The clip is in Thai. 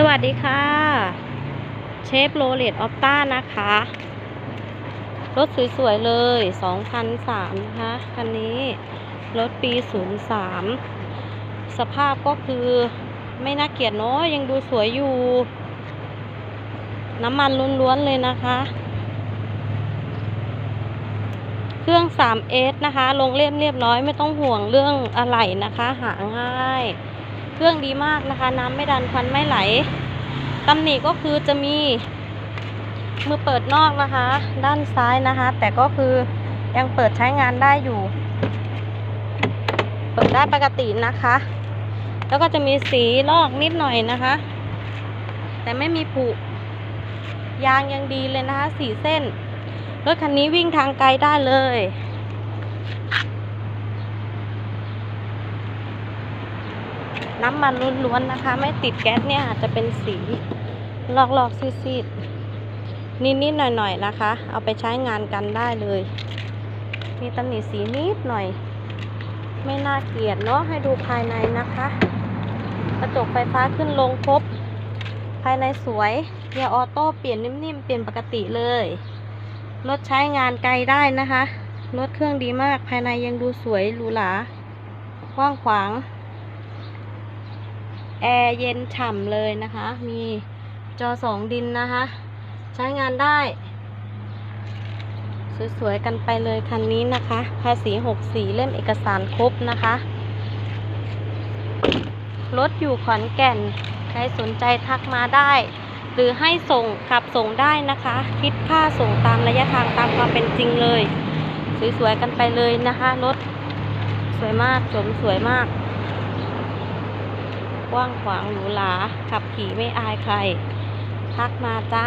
สวัสดีค่ะ เชฟโรเลตออฟต้านะคะ รถสวยๆเลย 2003 นะคะคันนี้ รถปี 03 สภาพก็คือไม่น่าเกลียดเนาะยังดูสวยอยู่ น้ำมันล้วนๆเลยนะคะ เครื่อง 3S นะคะ ลงเล่มเรียบร้อยไม่ต้องห่วงเรื่องอะไหล่นะคะ หาง่าย เครื่องดีมากนะคะ น้ำไม่ดันควันไม่ไหลตำหนิก็คือจะมีมือเปิดนอกนะคะ ด้านซ้ายนะคะ แต่ก็คือยังเปิดใช้งานได้อยู่ เปิดได้ปกตินะคะ แล้วก็จะมีสีลอกนิดหน่อยนะคะ แต่ไม่มีผุยางยังดีเลยนะคะสีเส้นรถคันนี้วิ่งทางไกลได้เลย น้ำมันล้วนๆนะคะ ไม่ติดแก๊สเนี่ยอาจจะเป็นสีลอกๆซีดๆนิดๆหน่อยๆนะคะ เอาไปใช้งานกันได้เลย มีตำหนิสีนิดหน่อย ไม่น่าเกลียดเนาะให้ดูภายในนะคะ กระจกไฟฟ้าขึ้นลงครบ ภายในสวยเกียร์ออโต้เปลี่ยนนิ่มๆ เปลี่ยนปกติเลยรถใช้งานไกลได้นะคะรถเครื่องดีมากภายในยังดูสวยหรูหรากว้างขวาง แอร์เย็นฉ่ำเลยนะคะ มีจอสองดินนะคะ ใช้งานได้ สวย ๆ กันไปเลยคันนี้นะคะ ภาษี64เล่มเอกสารครบนะคะ รถอยู่ขอนแก่น ใครสนใจทักมาได้ หรือให้ส่งขับส่งได้นะคะ คิดค่าส่งตามระยะทางตามความเป็นจริงเลย สวย ๆ กันไปเลยนะคะ รถสวยมากสมสวยมาก กว้างขวางหรูหราขับขี่ไม่อายใคร ทักมาจ้า